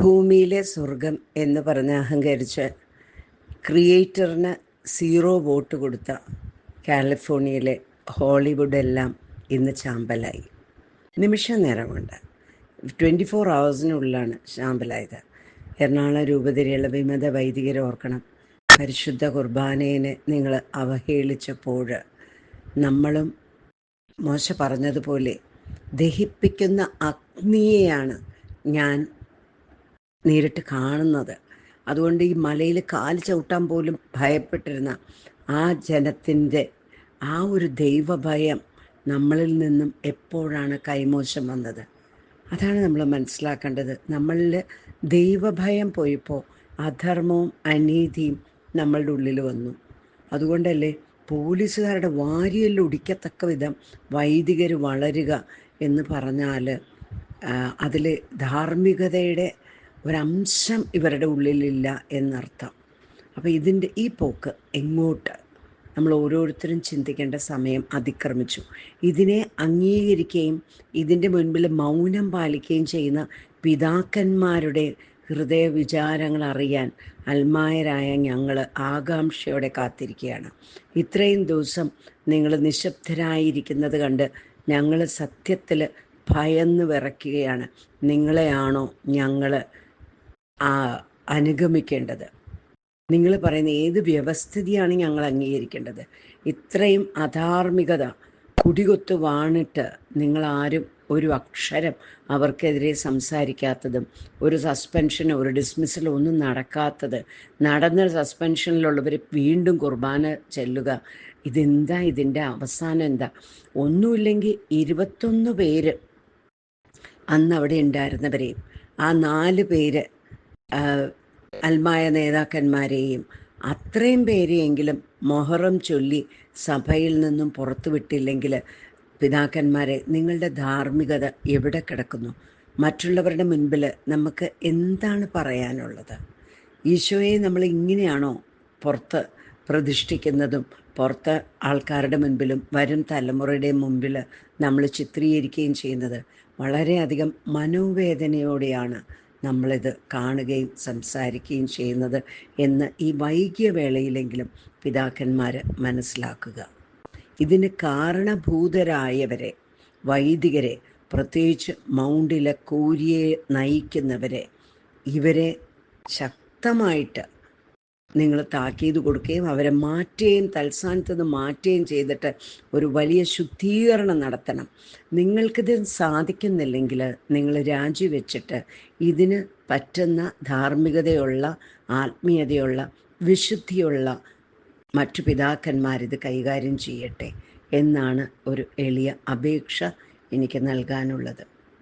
ഭൂമിയിലെ സ്വർഗം എന്ന് പറഞ്ഞ് അഹങ്കരിച്ച് ക്രിയേറ്ററിന് സീറോ വോട്ട് കൊടുത്ത കാലിഫോർണിയയിലെ ഹോളിവുഡ് എല്ലാം ഇന്ന് ചാമ്പലായി. നിമിഷ നേരം ട്വന്റി ഫോർ ഹവേഴ്സിനുള്ളിലാണ് ചാമ്പലായത്. എറണാകുളം രൂപതയിലുള്ള വിമത വൈദികരെ ഓർക്കണം. പരിശുദ്ധ കുർബാനയെ നിങ്ങൾ അവഹേളിച്ചപ്പോൾ നമ്മളും മോശ പറഞ്ഞതുപോലെ ദഹിപ്പിക്കുന്ന അഗ്നിയെയാണ് ഞാൻ നേരിട്ട് കാണുന്നത്. അതുകൊണ്ട് ഈ മലയിൽ കാൽ ചവിട്ടാൻ പോലും ഭയപ്പെട്ടിരുന്ന ആ ജനത്തിന്റെ ആ ഒരു ദൈവഭയം നമ്മളിൽ നിന്നും എപ്പോഴാണ് കൈമോശം വന്നത്? അതാണ് നമ്മൾ മനസ്സിലാക്കേണ്ടത്. നമ്മളിൽ ദൈവഭയം പോയപ്പോൾ അധർമ്മവും അനീതിയും നമ്മളുടെ ഉള്ളിൽ വന്നു. അതുകൊണ്ടല്ലേ പോലീസുകാരുടെ വാരിയെല്ലാം ഒടിക്കത്തക്ക വിധം വൈദികർ വളരുക എന്ന് പറഞ്ഞാൽ അതിൽ ധാർമ്മികതയുടെ ഒരംശം ഇവരുടെ ഉള്ളിലില്ല എന്നർത്ഥം. അപ്പോൾ ഇതിന്റെ ഈ പോക്ക് എങ്ങോട്ട്? നമ്മൾ ഓരോരുത്തരും ചിന്തിക്കേണ്ട സമയം അതിക്രമിച്ചു. ഇതിനെ അംഗീകരിക്കുകയും ഇതിന്റെ മുൻപിൽ മൗനം പാലിക്കുകയും ചെയ്യുന്ന പിതാക്കന്മാരുടെ ഹൃദയ വിചാരങ്ങൾ അറിയാൻ അൽമായരായ ഞങ്ങൾ ആകാംക്ഷയോടെ കാത്തിരിക്കുകയാണ്. ഇത്രയും ദിവസം നിങ്ങൾ നിശബ്ദരായിരിക്കുന്നത് കണ്ട് ഞങ്ങൾ സത്യത്തിൽ ഭയന്ന് വിറയ്ക്കുകയാണ്. നിങ്ങളെയാണോ ഞങ്ങൾ അനുഗമിക്കേണ്ടത്. നിങ്ങൾ പറയുന്ന ഏത് വ്യവസ്ഥിതിയാണ് ഞങ്ങൾ അംഗീകരിക്കേണ്ടത്? ഇത്രയും അധാർമികത കുടികൊത്ത് വാണിട്ട് നിങ്ങളാരും ഒരു അക്ഷരം അവർക്കെതിരെ സംസാരിക്കാത്തതും ഒരു സസ്പെൻഷനോ ഒരു ഡിസ്മിസലോ ഒന്നും നടക്കാത്തത് നടന്ന സസ്പെൻഷനിലുള്ളവർ വീണ്ടും കുർബാന ചെല്ലുക ഇതെന്താ ഇതിന്റെ അവസാനം എന്താ? ഒന്നുമില്ലെങ്കിൽ ഇരുപത്തൊന്ന് പേര് അന്ന് അവിടെ ഉണ്ടായിരുന്നവരെയും ആ നാല് പേര് അൽമായ നേതാക്കന്മാരെയും അത്രയും പേരെയെങ്കിലും മൊഹറം ചൊല്ലി സഭയിൽ നിന്നും പുറത്തുവിട്ടില്ലെങ്കിൽ പിതാക്കന്മാരെ നിങ്ങളുടെ ധാർമ്മികത എവിടെ കിടക്കുന്നു? മറ്റുള്ളവരുടെ മുൻപിൽ നമുക്ക് എന്താണ് പറയാനുള്ളത്? ഈശോയെ നമ്മൾ ഇങ്ങനെയാണോ പുറത്ത് പ്രതിഷ്ഠിക്കുന്നതും പുറത്ത് ആൾക്കാരുടെ മുൻപിലും വരും തലമുറയുടെ മുമ്പിൽ നമ്മൾ ചിത്രീകരിക്കുകയും ചെയ്യുന്നത്? വളരെയധികം മനോവേദനയോടെയാണ് നമ്മളിത് കാണുകയും സംസാരിക്കുകയും ചെയ്യുന്നത് എന്ന് ഈ വൈകിയ വേളയിലെങ്കിലും പിതാക്കന്മാർ മനസ്സിലാക്കുക. ഇതിന് കാരണഭൂതരായവരെ വൈദികരെ പ്രത്യേകിച്ച് മൗണ്ടിലെ കൂരിയെ നയിക്കുന്നവരെ ഇവരെ ശക്തമായിട്ട് നിങ്ങൾ താക്കീത് കൊടുക്കുകയും അവരെ മാറ്റുകയും തൽസ്ഥാനത്ത് നിന്ന് മാറ്റുകയും ചെയ്തിട്ട് ഒരു വലിയ ശുദ്ധീകരണം നടത്തണം. നിങ്ങൾക്കിത് സാധിക്കുന്നില്ലെങ്കിൽ നിങ്ങൾ രാജിവെച്ചിട്ട് ഇതിന് പറ്റുന്ന ധാർമ്മികതയുള്ള ആത്മീയതയുള്ള വിശുദ്ധിയുള്ള മറ്റു പിതാക്കന്മാരിത് കൈകാര്യം ചെയ്യട്ടെ എന്നാണ് ഒരു എളിയ അപേക്ഷ എനിക്ക് നൽകാനുള്ളത്.